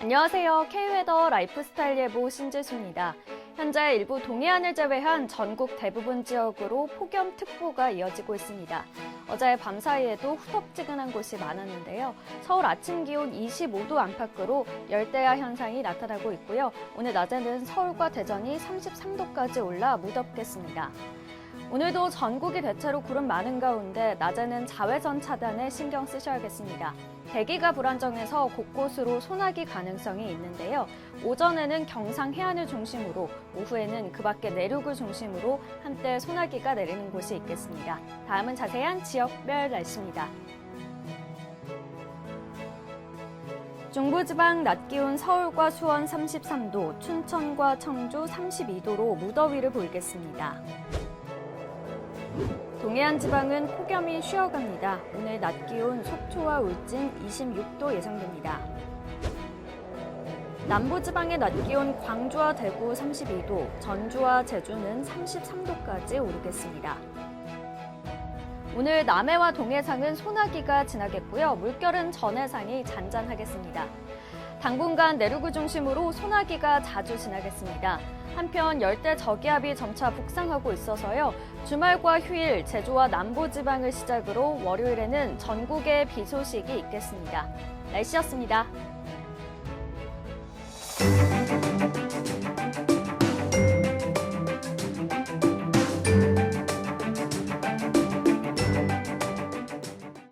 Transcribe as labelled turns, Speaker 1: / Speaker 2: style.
Speaker 1: 안녕하세요. K웨더 라이프스타일 예보 신지수입니다. 현재 일부 동해안을 제외한 전국 대부분 지역으로 폭염특보가 이어지고 있습니다. 어제 밤 사이에도 후덥지근한 곳이 많았는데요. 서울 아침 기온 25도 안팎으로 열대야 현상이 나타나고 있고요. 오늘 낮에는 서울과 대전이 33도까지 올라 무덥겠습니다. 오늘도 전국이 대체로 구름 많은 가운데 낮에는 자외선 차단에 신경 쓰셔야겠습니다. 대기가 불안정해서 곳곳으로 소나기 가능성이 있는데요. 오전에는 경상 해안을 중심으로, 오후에는 그 밖의 내륙을 중심으로 한때 소나기가 내리는 곳이 있겠습니다. 다음은 자세한 지역별 날씨입니다. 중부지방 낮 기온 서울과 수원 33도, 춘천과 청주 32도로 무더위를 보이겠습니다. 동해안 지방은 폭염이 쉬어갑니다. 오늘 낮 기온 속초와 울진 26도 예상됩니다. 남부 지방의 낮 기온 광주와 대구 32도, 전주와 제주는 33도까지 오르겠습니다. 오늘 남해와 동해상은 소나기가 지나겠고요. 물결은 전해상이 잔잔하겠습니다. 당분간 내륙을 중심으로 소나기가 자주 지나겠습니다. 한편 열대 저기압이 점차 북상하고 있어서요. 주말과 휴일 제주와 남부 지방을 시작으로 월요일에는 전국에 비 소식이 있겠습니다. 날씨였습니다.